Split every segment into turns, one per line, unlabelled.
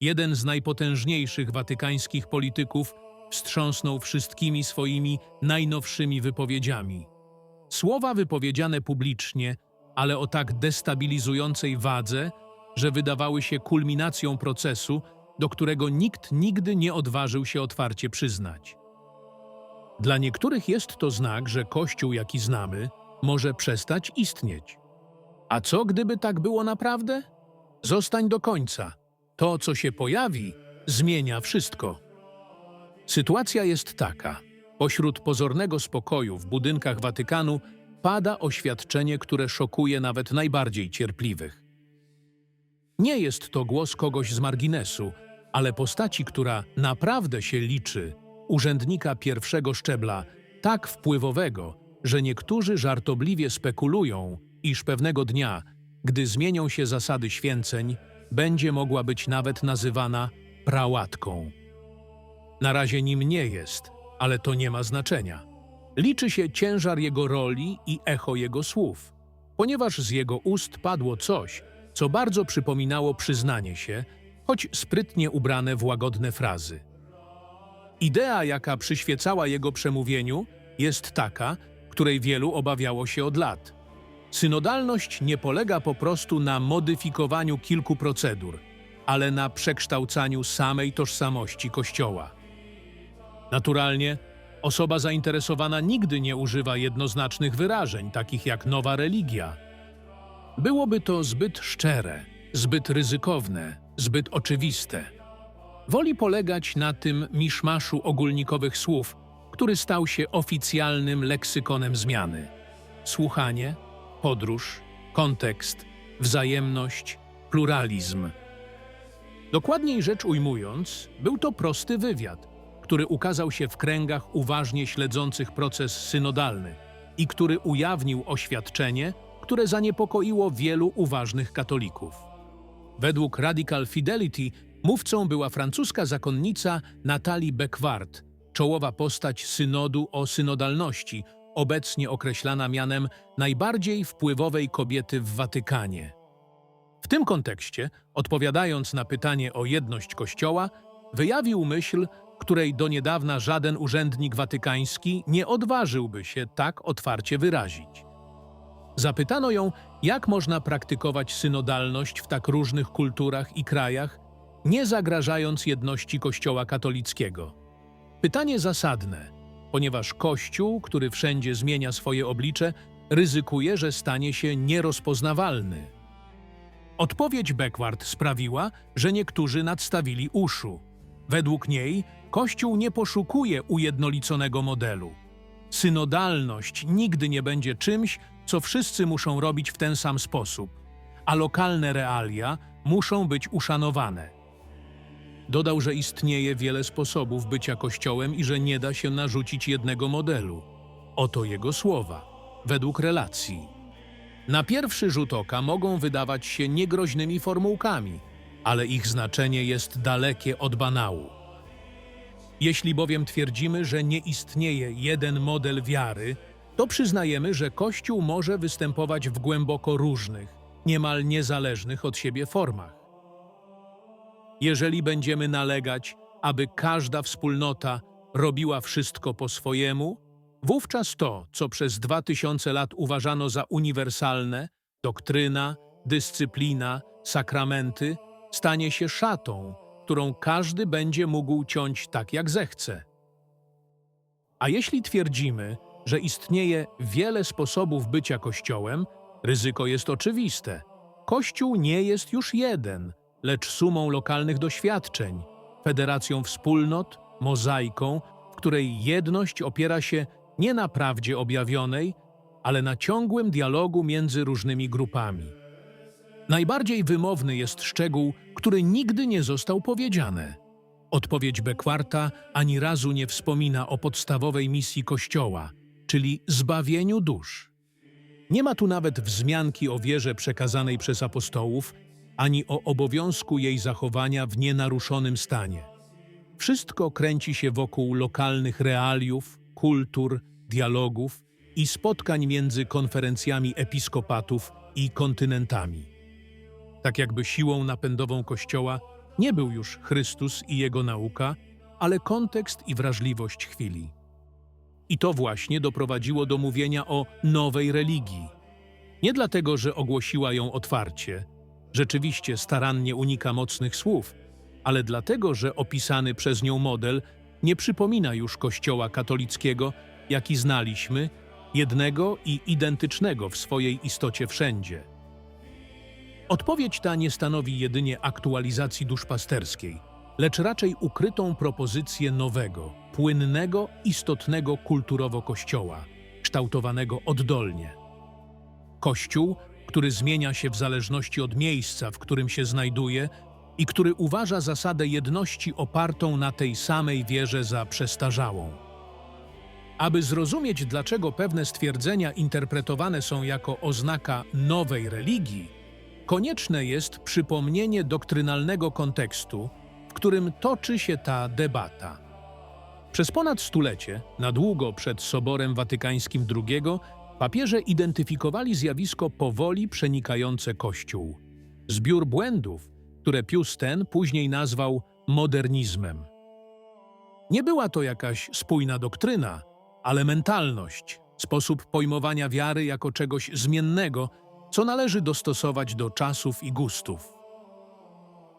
jeden z najpotężniejszych watykańskich polityków, wstrząsnął wszystkimi swoimi najnowszymi wypowiedziami. Słowa wypowiedziane publicznie, ale o tak destabilizującej wadze, że wydawały się kulminacją procesu, do którego nikt nigdy nie odważył się otwarcie przyznać. Dla niektórych jest to znak, że Kościół, jaki znamy, może przestać istnieć. A co gdyby tak było naprawdę? Zostań do końca. To, co się pojawi, zmienia wszystko. Sytuacja jest taka. Pośród pozornego spokoju w budynkach Watykanu pada oświadczenie, które szokuje nawet najbardziej cierpliwych. Nie jest to głos kogoś z marginesu, ale postaci, która naprawdę się liczy, urzędnika pierwszego szczebla, tak wpływowego, że niektórzy żartobliwie spekulują, iż pewnego dnia, gdy zmienią się zasady święceń, będzie mogła być nawet nazywana prałatką. Na razie nim nie jest, ale to nie ma znaczenia. Liczy się ciężar jego roli i echo jego słów, ponieważ z jego ust padło coś, co bardzo przypominało przyznanie się, choć sprytnie ubrane w łagodne frazy. Idea, jaka przyświecała jego przemówieniu, jest taka, której wielu obawiało się od lat. Synodalność nie polega po prostu na modyfikowaniu kilku procedur, ale na przekształcaniu samej tożsamości Kościoła. Naturalnie, osoba zainteresowana nigdy nie używa jednoznacznych wyrażeń, takich jak nowa religia. Byłoby to zbyt szczere, zbyt ryzykowne, zbyt oczywiste. Woli polegać na tym miszmaszu ogólnikowych słów, który stał się oficjalnym leksykonem zmiany. Słuchanie, podróż, kontekst, wzajemność, pluralizm. Dokładniej rzecz ujmując, był to prosty wywiad, który ukazał się w kręgach uważnie śledzących proces synodalny i który ujawnił oświadczenie, które zaniepokoiło wielu uważnych katolików. Według Radical Fidelity mówcą była francuska zakonnica Natalie Beckwart, czołowa postać synodu o synodalności, obecnie określana mianem najbardziej wpływowej kobiety w Watykanie. W tym kontekście, odpowiadając na pytanie o jedność Kościoła, wyjawił myśl, której do niedawna żaden urzędnik watykański nie odważyłby się tak otwarcie wyrazić. Zapytano ją, jak można praktykować synodalność w tak różnych kulturach i krajach, nie zagrażając jedności Kościoła katolickiego. Pytanie zasadne, ponieważ Kościół, który wszędzie zmienia swoje oblicze, ryzykuje, że stanie się nierozpoznawalny. Odpowiedź Beckwart sprawiła, że niektórzy nadstawili uszu. Według niej Kościół nie poszukuje ujednoliconego modelu. Synodalność nigdy nie będzie czymś, co wszyscy muszą robić w ten sam sposób, a lokalne realia muszą być uszanowane. Dodał, że istnieje wiele sposobów bycia Kościołem i że nie da się narzucić jednego modelu. Oto jego słowa, według relacji. Na pierwszy rzut oka mogą wydawać się niegroźnymi formułkami, ale ich znaczenie jest dalekie od banału. Jeśli bowiem twierdzimy, że nie istnieje jeden model wiary, to przyznajemy, że Kościół może występować w głęboko różnych, niemal niezależnych od siebie formach. Jeżeli będziemy nalegać, aby każda wspólnota robiła wszystko po swojemu, wówczas to, co przez dwa tysiące lat uważano za uniwersalne doktryna, dyscyplina, sakramenty stanie się szatą, którą każdy będzie mógł ciąć tak, jak zechce. A jeśli twierdzimy, że istnieje wiele sposobów bycia Kościołem, ryzyko jest oczywiste. Kościół nie jest już jeden, lecz sumą lokalnych doświadczeń, federacją wspólnot, mozaiką, w której jedność opiera się nie na prawdzie objawionej, ale na ciągłym dialogu między różnymi grupami. Najbardziej wymowny jest szczegół, który nigdy nie został powiedziany. Odpowiedź Bekwarta ani razu nie wspomina o podstawowej misji Kościoła, czyli zbawieniu dusz. Nie ma tu nawet wzmianki o wierze przekazanej przez apostołów, ani o obowiązku jej zachowania w nienaruszonym stanie. Wszystko kręci się wokół lokalnych realiów, kultur, dialogów i spotkań między konferencjami episkopatów i kontynentami. Tak jakby siłą napędową Kościoła nie był już Chrystus i jego nauka, ale kontekst i wrażliwość chwili. I to właśnie doprowadziło do mówienia o nowej religii. Nie dlatego, że ogłosiła ją otwarcie, rzeczywiście starannie unika mocnych słów, ale dlatego, że opisany przez nią model nie przypomina już Kościoła katolickiego, jaki znaliśmy, jednego i identycznego w swojej istocie wszędzie. Odpowiedź ta nie stanowi jedynie aktualizacji duszpasterskiej, lecz raczej ukrytą propozycję nowego, płynnego, istotnego kulturowo Kościoła, kształtowanego oddolnie. Kościół, który zmienia się w zależności od miejsca, w którym się znajduje i który uważa zasadę jedności opartą na tej samej wierze za przestarzałą. Aby zrozumieć, dlaczego pewne stwierdzenia interpretowane są jako oznaka nowej religii, konieczne jest przypomnienie doktrynalnego kontekstu, w którym toczy się ta debata. Przez ponad stulecie, na długo przed Soborem Watykańskim II, papieże identyfikowali zjawisko powoli przenikające Kościół. Zbiór błędów, które Pius ten później nazwał modernizmem. Nie była to jakaś spójna doktryna, ale mentalność, sposób pojmowania wiary jako czegoś zmiennego, co należy dostosować do czasów i gustów.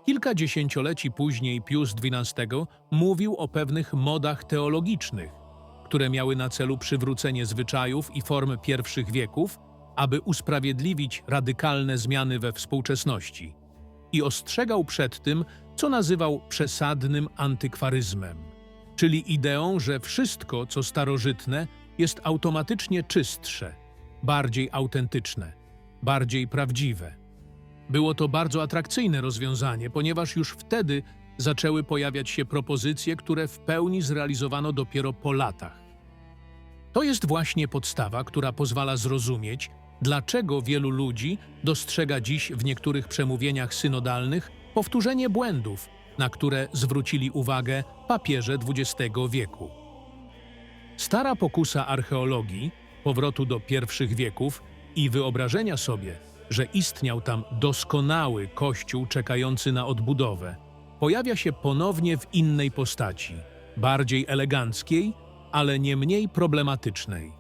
Kilka dziesięcioleci później Pius XII mówił o pewnych modach teologicznych, które miały na celu przywrócenie zwyczajów i form pierwszych wieków, aby usprawiedliwić radykalne zmiany we współczesności. I ostrzegał przed tym, co nazywał przesadnym antykwaryzmem, czyli ideą, że wszystko, co starożytne, jest automatycznie czystsze, bardziej autentyczne, bardziej prawdziwe. Było to bardzo atrakcyjne rozwiązanie, ponieważ już wtedy zaczęły pojawiać się propozycje, które w pełni zrealizowano dopiero po latach. To jest właśnie podstawa, która pozwala zrozumieć, dlaczego wielu ludzi dostrzega dziś w niektórych przemówieniach synodalnych powtórzenie błędów, na które zwrócili uwagę papieże XX wieku. Stara pokusa archeologii, powrotu do pierwszych wieków i wyobrażenia sobie, że istniał tam doskonały kościół czekający na odbudowę, pojawia się ponownie w innej postaci, bardziej eleganckiej, ale nie mniej problematycznej.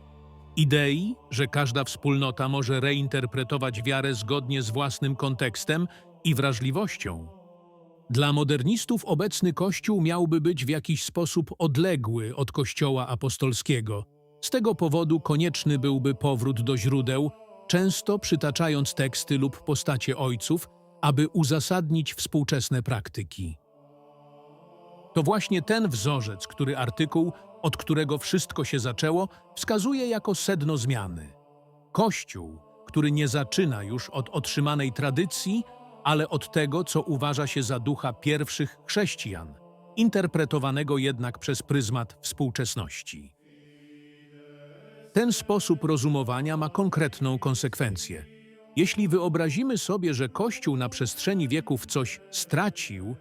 Idei, że każda wspólnota może reinterpretować wiarę zgodnie z własnym kontekstem i wrażliwością. Dla modernistów obecny Kościół miałby być w jakiś sposób odległy od Kościoła apostolskiego. Z tego powodu konieczny byłby powrót do źródeł, często przytaczając teksty lub postacie ojców, aby uzasadnić współczesne praktyki. To właśnie ten wzorzec, który artykuł, od którego wszystko się zaczęło, wskazuje jako sedno zmiany. Kościół, który nie zaczyna już od otrzymanej tradycji, ale od tego, co uważa się za ducha pierwszych chrześcijan, interpretowanego jednak przez pryzmat współczesności. Ten sposób rozumowania ma konkretną konsekwencję. Jeśli wyobrazimy sobie, że Kościół na przestrzeni wieków coś stracił,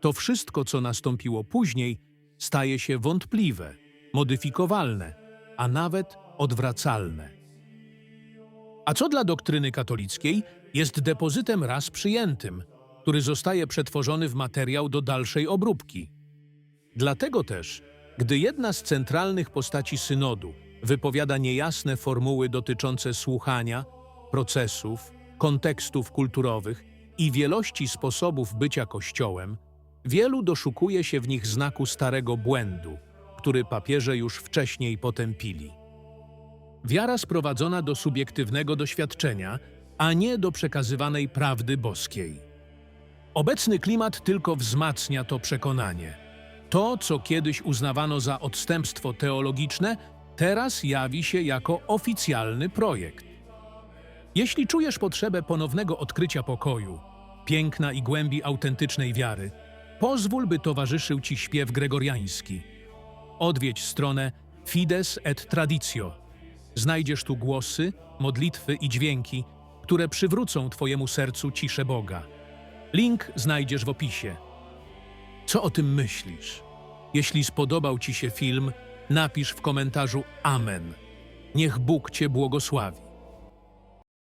to wszystko, co nastąpiło później, staje się wątpliwe, modyfikowalne, a nawet odwracalne. A co dla doktryny katolickiej jest depozytem raz przyjętym, który zostaje przetworzony w materiał do dalszej obróbki. Dlatego też, gdy jedna z centralnych postaci synodu wypowiada niejasne formuły dotyczące słuchania, procesów, kontekstów kulturowych i wielości sposobów bycia Kościołem, wielu doszukuje się w nich znaku starego błędu, który papieże już wcześniej potępili. Wiara sprowadzona do subiektywnego doświadczenia, a nie do przekazywanej prawdy boskiej. Obecny klimat tylko wzmacnia to przekonanie. To, co kiedyś uznawano za odstępstwo teologiczne, teraz jawi się jako oficjalny projekt. Jeśli czujesz potrzebę ponownego odkrycia pokoju, piękna i głębi autentycznej wiary, pozwól, by towarzyszył ci śpiew gregoriański. Odwiedź stronę Fides et Traditio. Znajdziesz tu głosy, modlitwy i dźwięki, które przywrócą Twojemu sercu ciszę Boga. Link znajdziesz w opisie. Co o tym myślisz? Jeśli spodobał Ci się film, napisz w komentarzu Amen. Niech Bóg Cię błogosławi.